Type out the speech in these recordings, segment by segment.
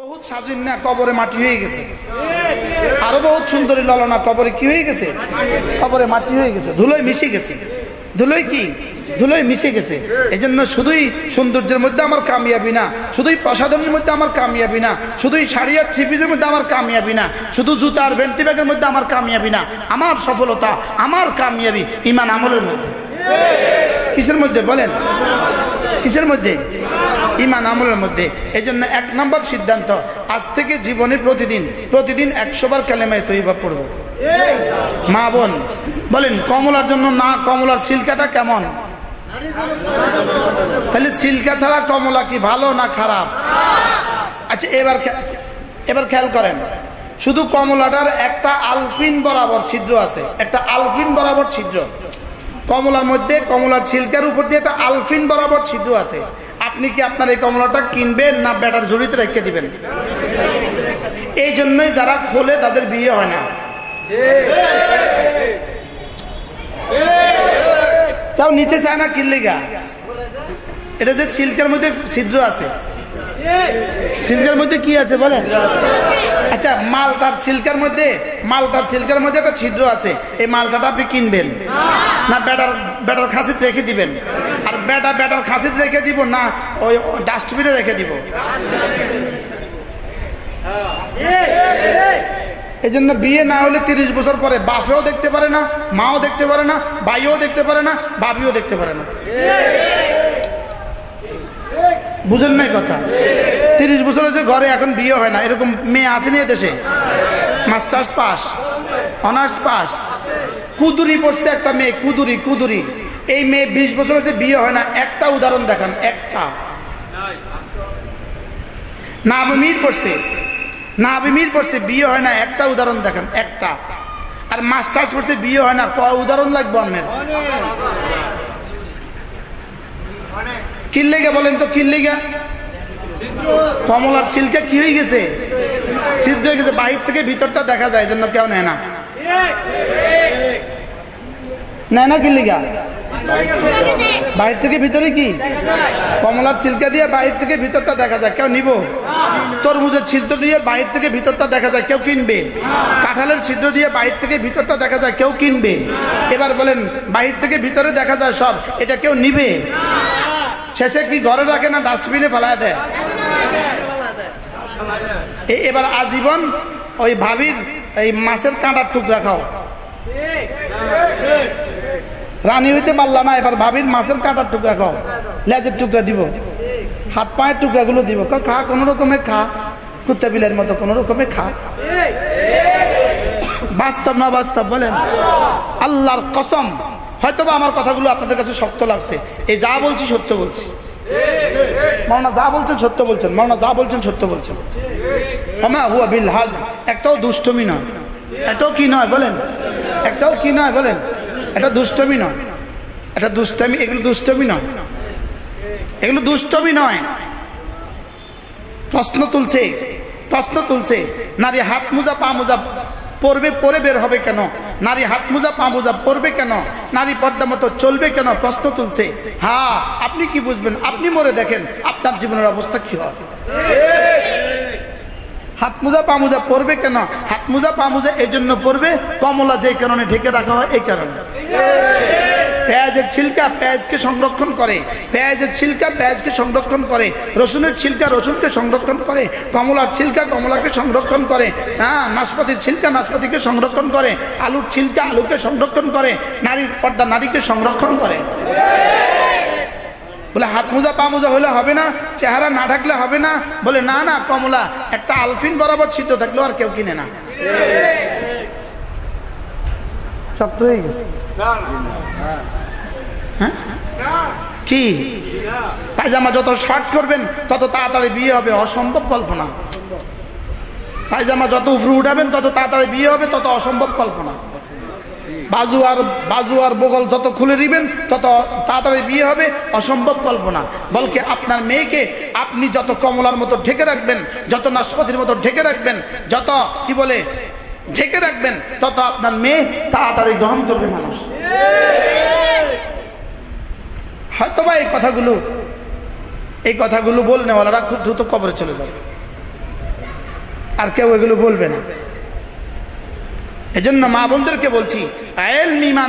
বহুত সাজুন না, কবরে মাটি হয়ে গেছে। আরও বহুত সুন্দরী ললনা, কবরে কি হয়ে গেছে? কবরে মাটি হয়ে গেছে। ধুলোয় মিশে গেছে। ধুলোয় কি? ধুলোয় মিশে গেছে। এই জন্য শুধুই সৌন্দর্যের মধ্যে আমার কামিয়াবি না, শুধুই প্রসাধনের মধ্যে আমার কামিয়াবি না, শুধুই শাড়ি আর থ্রিপিজের মধ্যে আমার কামিয়াবি না, শুধু জুতা আর ব্যাগের মধ্যে আমার কামিয়াবি না। আমার সফলতা, আমার কামিয়াবি, ইমান আমলের মধ্যে। কিসের মধ্যে বলেন? কিসের মধ্যে? ইমান আমলের মধ্যে। এই জন্য এক নম্বর সিদ্ধান্ত, আজ থেকে জীবনে প্রতিদিন প্রতিদিন একশো বার কালেমায় তৈবা পড়ব। মা বোন, বলেন, কমলার জন্য না, কমলার সিল্কাটা কেমন? তাহলে সিল্কা ছাড়া কমলা কি ভালো না খারাপ? আচ্ছা এবার এবার খেয়াল করেন। শুধু কমলাটার একটা আলপিন বরাবর ছিদ্র আছে, একটা আলপিন বরাবর ছিদ্র। কমলার মধ্যে কমলার ছিলকার উপর দিয়ে একটা আলফিন বরাবর ছিদ্র আছে। আপনি কি আপনার এই কমলাটা কিনবেন না ব্যাটার ঝুড়িতে রেখে দিবেন? এই জন্যই যারা খোলে তাদের বিয়ে হয় না। তাও নিতে চায় না কিনলিগা এটা যে ছিলকার মধ্যে ছিদ্র আছে। সিল্কের মধ্যে কি আছে বলেন? আচ্ছা মালটার ছিলকার মধ্যে মালটার ছিলকার মধ্যে একটা ছিদ্র আছে। এই মালটাটা আপনি কিনবেন। না ব্যাটার ব্যাটার খাসিতে রেখে দিবেন। আর ব্যাটা ব্যাটার খাসিতে রেখে দিব না, ওই ডাস্টবিনে রেখে দিব। এই জন্য বিয়ে না হলে তিরিশ বছর পরে বাপেও দেখতে পারে না, মাও দেখতে পারে না, ভাইও দেখতে পারে না বাবিও দেখতে পারে না। বুঝেন নাই কথা? তিরিশ বছর হয়েছে, ঘরে এখন বিয়ে হয় না। এরকম মেয়ে আছে না দেশে মাস্টার্স পাস অনার্স পাস কুদুরি পড়ছে একটা মেয়ে, কুদুরি কুদুরি। এই মেয়ে বিশ বছর হয়েছে, বিয়ে হয় না। একটা উদাহরণ দেখান, একটা। না আমি মির পড়ছে না আমি মির পড়ছে, বিয়ে হয় না। একটা উদাহরণ দেখান, একটা। আর মাস্টার্স পড়ছে, বিয়ে হয় না। ক উদাহরণ লাগবে অন্যের কিল্লেগা বলেন তো, কিল্লেগা? কমলার ছিলকা কি হয়ে গেছে? সিদ্ধ হয়ে গেছে, বাহির থেকে ভিতরটা দেখা যায় জন্য কেউ নেয় না। নেয় না কিল্লিগা বাহির থেকে ভিতরে কি? কমলার ছিলকা দিয়ে বাহির থেকে ভিতরটা দেখা যায়, কেউ নিব? তরমুজের ছিদ্র দিয়ে বাহির থেকে ভিতরটা দেখা যায়, কেউ কিনবে? কাঁঠালের ছিদ্র দিয়ে বাহির থেকে ভিতরটা দেখা যায়, কেউ কিনবে? এবার বলেন, বাহির থেকে ভিতরে দেখা যায় সব, এটা কেউ নিবে? শেষে কি ঘরে রাখে না ডাস্টবিনে ফেলায় দেয়? এবার আজীবন ওই ভাবির এই মাছের কাঁটার টুকরা খাও। রানী হইতে পারলা না, এবার ভাবির মাছের কাঁটার টুকরা খাও। লেজের টুকরা দিব, হাত পায়ের টুকরাগুলো দিব। খা, কোনো রকমে খা, কুত্তা বিলের মতো কোনো রকমে খা। বাস্তব না বাস্তব বলেন? আল্লাহর কসম হয়তোবা আমার কথাগুলো আপনাদের কাছে শক্ত লাগছে। এই যা বলছি সত্য বলছি। মাওনা যা বলছেন সত্য বলছেন মাওনা যা বলছেন সত্য বলছেন। একটাও দুষ্টমি নয়। এটাও কি নয় বলেন? একটাও কি নয় বলেন? এটা দুষ্টমি নয়। এটা দুষ্টমি, এগুলো দুষ্টমি নয়। এগুলো দুষ্টমি নয়। প্রশ্ন তুলছে প্রশ্ন তুলছে। নারী হাত মোজা, পা মোজা পরবে পরে বের হবে কেন? নারী হাত মোজা, পা মোজা পরবে কেন? নারী পর্দা মতো চলবে কেন? প্রশ্ন তুলছে। হ্যাঁ আপনি কি বুঝবেন? আপনি মরে দেখেন, আপনার জীবনের অবস্থা কি হয়? হাত মোজা, পা মোজা পরবে কেন? হাত মোজা, পা মোজা এই জন্য পরবে কমলা যে কারণে ঢেকে রাখা হয়, এই কারণে। পেঁয়াজের ছিলকা পেঁয়াজকে সংরক্ষণ করে, পেঁয়াজের ছিলকা পেঁয়াজকে সংরক্ষণ করে, রসুনের ছিলকা রসুনকে সংরক্ষণ করে, কমলার ছিলকা কমলাকে সংরক্ষণ করে হ্যাঁ নাশপাতির ছিলকা নাশপাতিকে সংরক্ষণ করে, আলুর ছিলকা আলুকে সংরক্ষণ করে, নারীর পর্দা নারীকে সংরক্ষণ করে। বলে হাত মোজা, পা মোজা হলে হবে না, চেহারা না ঢাকলে হবে না, বলে না না, কমলা, একটা আলফিন বরাবর ছিদ্র থাকলেও আর কেউ কিনে না। শক্ত হয়ে গেছে। হ্যাঁ? কি? পায়জামা যত শর্ট করবেন, তত তাড়াতাড়ি বিয়ে হবে। অসম্ভব কল্পনা। পায়জামা যত উপরে উঠাবেন, তত তাড়াতাড়ি বিয়ে হবে, তত অসম্ভব কল্পনা। বাজু আর বাজু আর বগল যত খুলে দিবেন, তত তাড়াতাড়ি বিয়ে হবে, অসম্ভব কল্পনা। বলকে আপনার মেয়েকে আপনি যত কমলার মতো ঢেকে রাখবেন, যত নাশপাতির মতো ঢেকে রাখবেন, যত, কি বলে ঢেকে রাখবেন, তত আপনার মেয়ে তাড়াতাড়ি গ্রহণ করবে মানুষ। হয়তো বা এই কথাগুলো এই কথাগুলো বলনেওয়ালারা খুব দ্রুত কবরে চলে যাবে। আর কেউ এগুলো বলবে না। এজন্য মা বোনদেরকে বলছি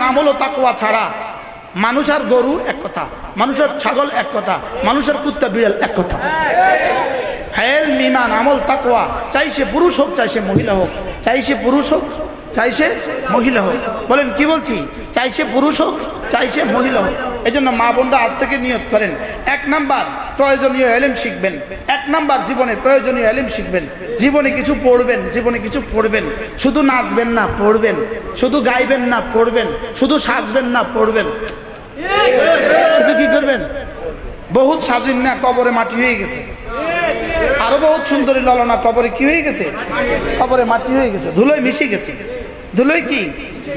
আমল ও তাকওয়া ছাড়া মানুষ আর গরু এক কথা মানুষের ছাগল এক কথা মানুষের কুত্তা বিড়াল এক কথা। আমল তাকওয়া, চাই সে পুরুষ হোক, চাই সে মহিলা হোক চাই সে পুরুষ হোক, চাই সে মহিলা হোক। বলেন, কি বলছি? চাই সে পুরুষ হোক, চাই সে মহিলা হোক। এই জন্য মা বোনরা আজ থেকে নিয়ত করেন। এক নাম্বার, প্রয়োজনীয় এলিম শিখবেন। এক নাম্বার, জীবনে প্রয়োজনীয় এলিম শিখবেন। জীবনে কিছু পড়বেন, জীবনে কিছু পড়বেন। শুধু নাচবেন না, পড়বেন। শুধু গাইবেন না, পড়বেন। শুধু সাজবেন না, পড়বেন। কি করবেন? বহুত সাজিন না, কবরে মাটি হয়ে গেছে। আরও বহুত সুন্দরী ললনা, কবরে কি হয়ে গেছে? কবরে মাটি হয়ে গেছে। ধুলোয় মিশে গেছে। ধুলোয় কি?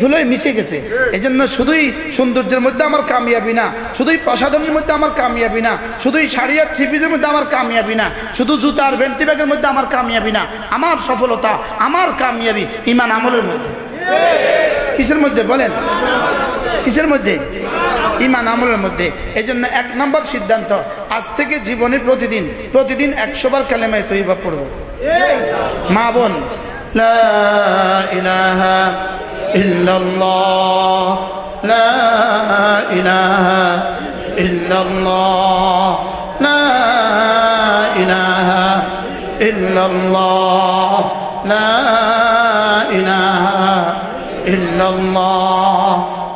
ধুলোয় মিশে গেছে। এই জন্য শুধুই সৌন্দর্যের মধ্যে আমার কামিয়াবি না, শুধুই প্রসাধনের মধ্যে আমার কামিয়াবি না, শুধুই শাড়ি আর থ্রিপিজের মধ্যে আমার কামিয়াবি না, শুধু জুতা আর ভেন্টি ব্যাগের মধ্যে আমার কামিয়াবি না, আমার সফলতা, আমার কামিয়াবি ইমান আমলের মধ্যে। কিসের মধ্যে বলেন? কিসের মধ্যে? ইমান আমলের মধ্যে। এই জন্য এক নম্বর সিদ্ধান্ত, আজ থেকে জীবনে প্রতিদিন প্রতিদিন একশো বার কালেমায় তৈবা পড়ব। মা বোন লা ইলাহা ইল্লাল্লাহ।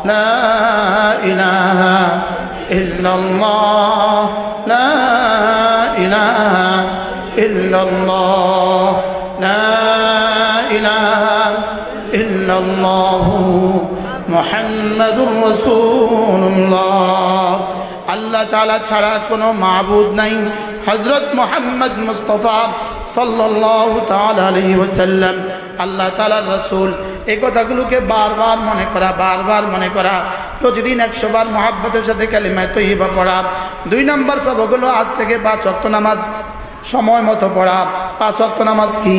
লা ইলাহা ইল্লাল্লাহ লা ইলাহা ইল্লাল্লাহ লা ইলাহা ইল্লাল্লাহ لا إله إلا الله لا إله إلا الله لا إله إلا الله محمد رسول الله আল্লাহ তালা ছাড়া কোনো মাবুদ নাই হজরত মোহাম্মদ মুস্তফা সাল্লাহ তালি ওসাল্লাম আল্লাহ তালার রসুল এই কথাগুলোকে বারবার মনে করা, বারবার মনে করা। প্রতিদিন একশো বার মহাব্বতের সাথে কালিমায় তৈবা পড়া। দুই নম্বর সবগুলো আজ থেকে বা অক্ট নামাজ। সময় মতো পড়া, পাঁচ অক্ট নামাজ কি?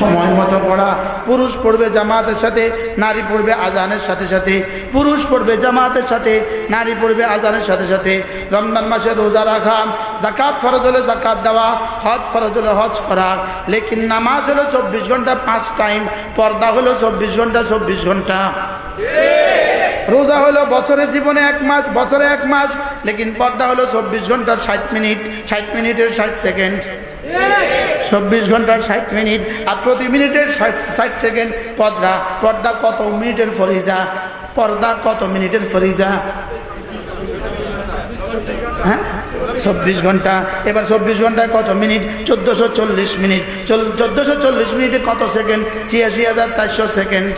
সময় মতো পড়া। পুরুষ পড়বে জামাতের সাথে, নারী পড়বে আজানের সাথে সাথে। পুরুষ পড়বে জামাতের সাথে, নারী পড়বে আজানের সাথে সাথে। রমজান মাসে রোজা রাখা জাকাত ফরজ হলে জাকাত দেওয়া, হজ ফরজ হলে হজ করা। লেকিন নামাজ হলো চব্বিশ ঘণ্টা, পাঁচ টাইম পর্দা হলো চব্বিশ ঘণ্টা চব্বিশ ঘণ্টা। রোজা হলো বছরের জীবনে এক মাস, বছরে এক মাস, লেকিন পর্দা হলো চব্বিশ ঘণ্টার ষাট মিনিট, ষাট মিনিটের ষাট সেকেন্ড। চব্বিশ ঘণ্টার ষাট মিনিট আর প্রতি মিনিটের ষাট ষাট সেকেন্ড পর্দা। পর্দা কত মিনিটের ফরিজা? পর্দা কত মিনিটের ফরিজা? হ্যাঁ? চব্বিশ ঘণ্টা। এবার চব্বিশ ঘন্টায় কত মিনিট? চোদ্দোশো চল্লিশ মিনিট। চোদ্দোশো চল্লিশ মিনিটে কত সেকেন্ড? ছিয়াশি হাজার চারশো সেকেন্ড।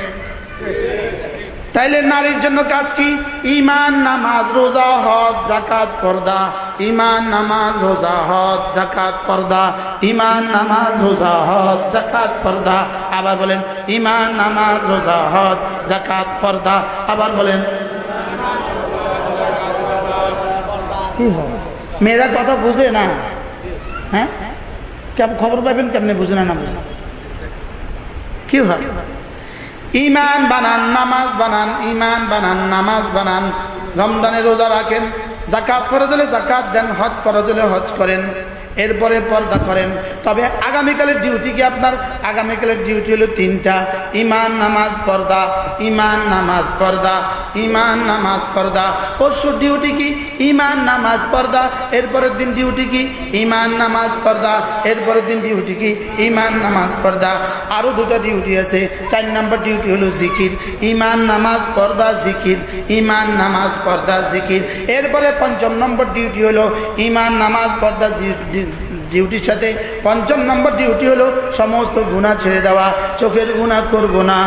তাইলে নারীর জন্য কাজ কি? ইমান নামাজ, রোজা, হজ জাকাত পর্দা। ইমান নামাজ, রোজা, হজ জাকাত পর্দা। ইমান নামাজ, রোজা, হজ জাকাত পর্দা। আবার বলেন ইমান নামাজ, রোজা, হজ জাকাত পর্দা। আবার বলেন, কি হয়? মেয়েরা কথা বুঝে না। হ্যাঁ? খবর পাবেন কেমনে বুঝে না না বুঝে? কি হয়? ইমান বানান, নামাজ বানান, ইমান বানান, নামাজ বানান। রমদানে রোজা রাখেন জাকাত ফরজ হলে জাকাত দেন, হজ ফরজ হলে হজ করেন। এরপরে পর্দা করেন। তবে আগামীকালের ডিউটি কি আপনার? আগামীকালের ডিউটি হলো তিনটা। ইমান নামাজ, পর্দা। ইমান নামাজ, পর্দা। ইমান নামাজ, পর্দা। পরশু ডিউটি কি? ইমান নামাজ, পর্দা। এরপরের দিন ডিউটি কি? ইমান নামাজ, পর্দা। এরপরের দিন ডিউটি কি? ইমান নামাজ, পর্দা। আরও দুটো ডিউটি আছে। চার নম্বর ডিউটি হলো জিকির ইমান নামাজ, পর্দা জিকির ইমান নামাজ, পর্দা জিকির এরপরে পঞ্চম নম্বর ডিউটি হলো ইমান নামাজ, পর্দা ডিউটির সাথে। পঞ্চম নম্বর ডিউটি হলো সমস্ত গুণা ছেড়ে দেওয়া। চোখের গুণা করব না,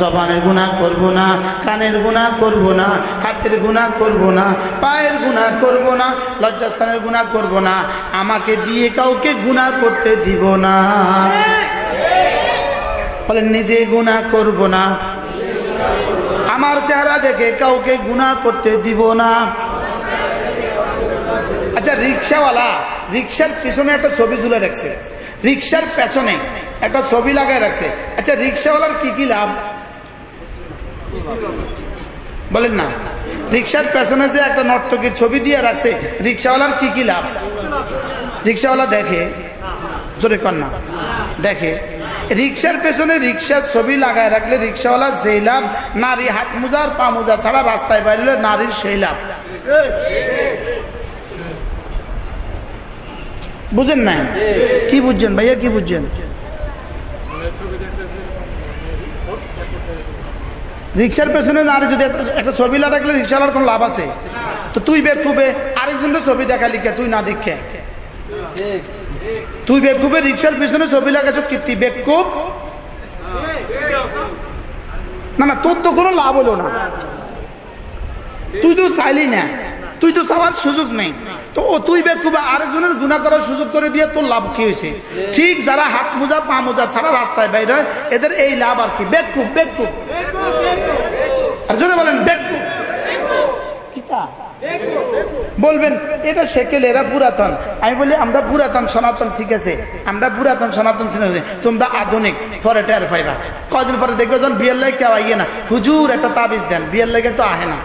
জবানের গুণা করব না, কানের গুণা করব না, হাতের গুণা করব না, পায়ের গুণা করব না, লজ্জাস্থানের গুণা করব না। আমাকে দিয়ে কাউকে গুণা করতে দিব না। বলেন নিজে গুণা করব না। আমার চেহারা দেখে কাউকে গুণা করতে দিব না। আচ্ছা রিক্সাওয়ালা রিক্সার পিছনে একটা ছবি ঝুলে রাখছে। রিক্সার পেছনে একটা ছবি লাগায় রাখছে। আচ্ছা রিক্সাওয়ালার কি কি লাভ? বলেন না। রিক্সার পেছনে যে একটা নর্তকীর ছবি দিয়ে রাখছে, রিক্সাওয়ালার কি কি লাভ? রিক্সাওয়ালা দেখে, জোরে না, দেখে। রিক্সার পেছনে রিক্সার ছবি লাগায় রাখলে রিক্সাওয়ালা যেই লাভ, নারী হাত মোজার পা মোজা ছাড়া রাস্তায় বাইরে নারীর সেই লাভ। বুঝেন না কি বুঝছেন ভাইয়া, কি বুঝছেন? রিক্সার পেছনে নারী যদি একটা- ছবি লাগালে রিক্সাওয়ালার কোনো লাভ আছে? তো তুই বেকুবে আরেকজনের ছবি দেখা লিখে, তুই না দেখে। তুই বেকুবে রিক্সার পেছনে ছবি লাগাছ কি তুই বেকুব না না, তোর তো কোনো লাভ হলো না। তুই তো চাইলি না। তুই তো চাওয়ার সুযোগ নেই। তো ও তুই বেকুবে আরেকজনের গুণা করার সুযোগ করে দিয়ে তোর লাভ কি হয়েছে? ঠিক যারা হাত মোজা পা মোজা ছাড়া রাস্তায় বাইরে হয়, এদের এই লাভ আর কি? বেকুব বেকুব আর জন্য বলেন বেকুব কিতা বলবেন এটা সেকেল এরা পুরাতন। আমি বলি আমরা পুরাতন সনাতন ঠিক আছে। আমরা পুরাতন সনাতন তোমরা আধুনিক পরে টের পাইবা। কদিন পরে দেখবে যখন বিয়ের লাগে কেউ আইয়ে না। হুজুর একটা তাবিজ দেন। বিয়ের লাগে তো আহে না।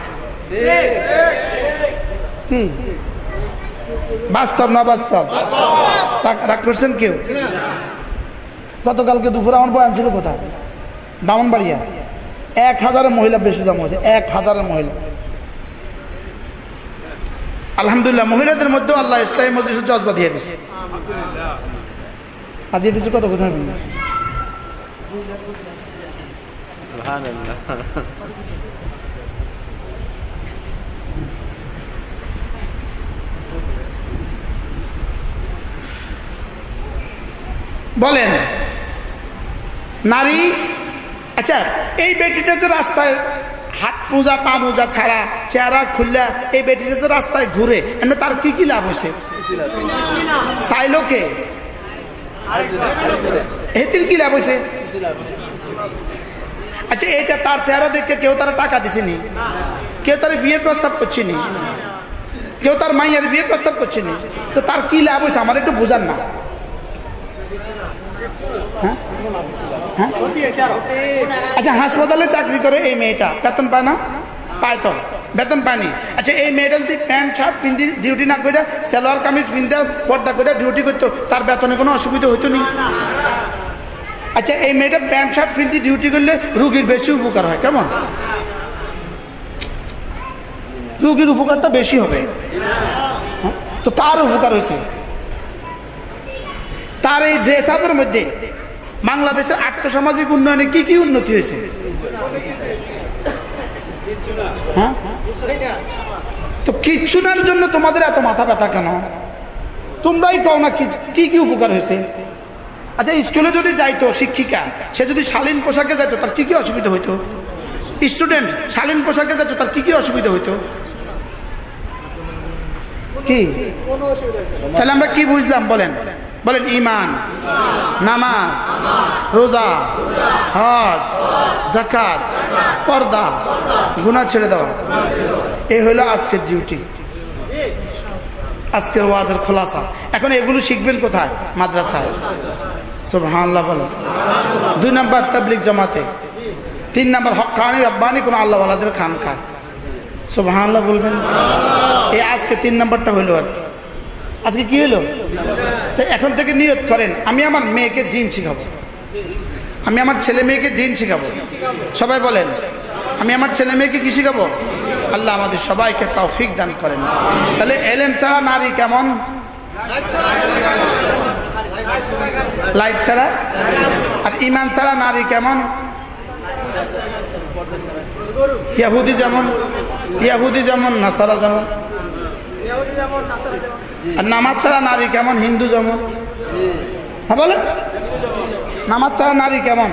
কি বাস্তব, না বাস্তব? রাগ- করছেন কেউ? গতকালকে দুপুরে আমার বয়ান ছিল কোথায়? বামনবাড়িয়া এক হাজারের মহিলা বেশি জমা হয়েছে, এক হাজারের মহিলা। আলহামদুলিল্লাহ, মহিলাদের মধ্যেও আল্লাহ ইসলামী মসজিদ জজবা দিয়ে দিচ্ছে আর দিয়ে দিচ্ছে কত কোথায়? বলেন, নারী আচ্ছা এই বেটিটা যে রাস্তায় হাত পূজা, পা পূজা ছাড়া, চেহারা খুললা এই বেটিটা যে রাস্তায় ঘুরে, এমনি তার কি কি লাভ হয়েছে? চাইলো কে হেতির কি লাভ হয়েছে? আচ্ছা এটা তার চেহারা দেখে কেউ তারা টাকা দিছেনি? কেউ তার বিয়ের প্রস্তাব করছেনি? কেউ তার মাইয়ার বিয়ের প্রস্তাব করছেনি? তো তার কি লাভ হয়েছে? আমার একটু বোঝান না। হ্যাঁ? আচ্ছা হাসপাতালে চাকরি করে এই মেয়েটা। বেতন পায় না? পায় তো। বেতন পায়নি। আচ্ছা এই মেয়েটা যদি প্যান্ট, শার্ট পিন্দি ডিউটি না করে, সালোয়ার, কামিজ পিনতে পর্দা করে ডিউটি করতো, তার বেতনে কোনো অসুবিধা হতো নি? আচ্ছা এই মেয়েটা প্যান্ট, শার্ট পিন্দি ডিউটি করলে রুগীর বেশি উপকার হয়, কেমন? রুগীর উপকারটা বেশি হবে। হ্যাঁ? তো তার উপকার হয়েছে। তার এই ড্রেস আপের মধ্যে বাংলাদেশের আর্থসামাজিক উন্নয়নে কি কি উন্নতি হয়েছে? হ্যাঁ? তো কিচ্ছু নার জন্য তোমাদের এত মাথা ব্যথা কেন? তোমরাই কও না কি কি উপকার হয়েছে? আচ্ছা স্কুলে যদি যাইতো শিক্ষিকা, সে যদি শালীন পোশাকে যাইতো, তার কি কি অসুবিধা হইতো? স্টুডেন্ট শালীন পোশাকে যাইতো, তার কি কি অসুবিধা হইতো? কি? তাহলে আমরা কি বুঝলাম, বলেন? বলেন ইমান নামাজ, রোজা, হজ জাকাত পর্দা গুণা ছেড়ে দেওয়া এই হলো আজকের ডিউটি আজকের ওয়াজের খোলাসা। এখন এগুলো শিখবেন কোথায়? মাদ্রাসায়। সুবহানাল্লাহ বলো দুই নম্বর তাবলিক জমাতে। তিন নাম্বার হক খানি রব্বানি, কোনো আল্লাহওয়ালাদের খান খায়। সুবহানাল্লাহ বলবেন। এই আজকে তিন নম্বরটা হইল আর কি। আজকে কি হলো? তো এখন থেকে নিয়ত করেন, আমি আমার মেয়েকে দিন শিখাবো। আমি আমার ছেলে মেয়েকে দিন শিখাবো। সবাই বলেন, আমি আমার ছেলে মেয়েকে কী শিখাবো? আল্লাহ আমাদের সবাইকে তৌফিক দান করেন। তাহলে এলেম ছাড়া নারী কেমন? লাইট ছাড়া? আর ইমান ছাড়া নারী কেমন? ইয়াহুদি যেমন ইয়াহুদি যেমন, নাসারা যেমন। আর নামাজ ছাড়া নারী কেমন? হিন্দু যেমন। হ্যাঁ বলেন। নামাজ ছাড়া নারী কেমন?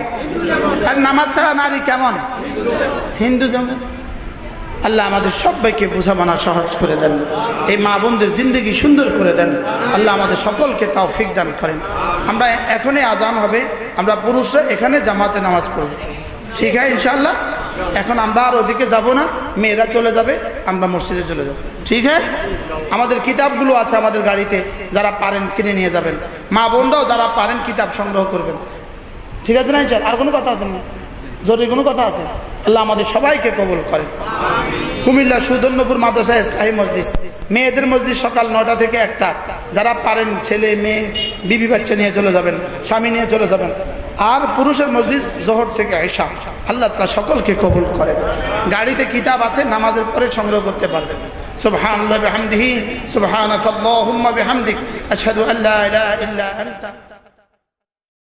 আর নামাজ ছাড়া নারী কেমন? হিন্দু যেমন। আল্লাহ আমাদের সবাইকে বোঝাপড়া সহজ করে দেন। এই মা বোনদের জিন্দগি সুন্দর করে দেন। আল্লাহ আমাদের সকলকে তাও ফিক দান করেন। আমরা এখনই আজান হবে। আমরা পুরুষরা এখানে জামাতে নামাজ পড়ব। ঠিক আছে ইনশাল্লাহ এখন আমরা আর ওদিকে যাব না। মেয়েরা চলে যাবে, আমরা মসজিদে চলে যাব। ঠিক হ্যাঁ আমাদের কিতাবগুলো আছে আমাদের গাড়িতে, যারা পারেন কিনে নিয়ে যাবেন। মা বোনরাও যারা পারেন কিতাব সংগ্রহ করবেন। ঠিক আছে না আর কোনো কথা আছে না? জরুরি কোনো কথা আছে, আল্লাহ আমাদের সবাইকে কবল করেন। কুমিল্লা সুদর্ণপুর মাদ্রাসা ইসলাহী মসজিদ মেয়েদের মসজিদ সকাল নটা থেকে একটা। যারা পারেন, ছেলে, মেয়ে, বিবি বাচ্চা নিয়ে চলে যাবেন, স্বামী নিয়ে চলে যাবেন। আর পুরুষের মসজিদ জোহর থেকে আয়সা আল্লাহ তালা সকলকে কবুল করেন গাড়িতে কিতাব আছে নামাজের পরে সংগ্রহ করতে পারবেন سبحان الله بحمده سبحانك اللهم بحمدك أشهد أن لا إله إلا أنت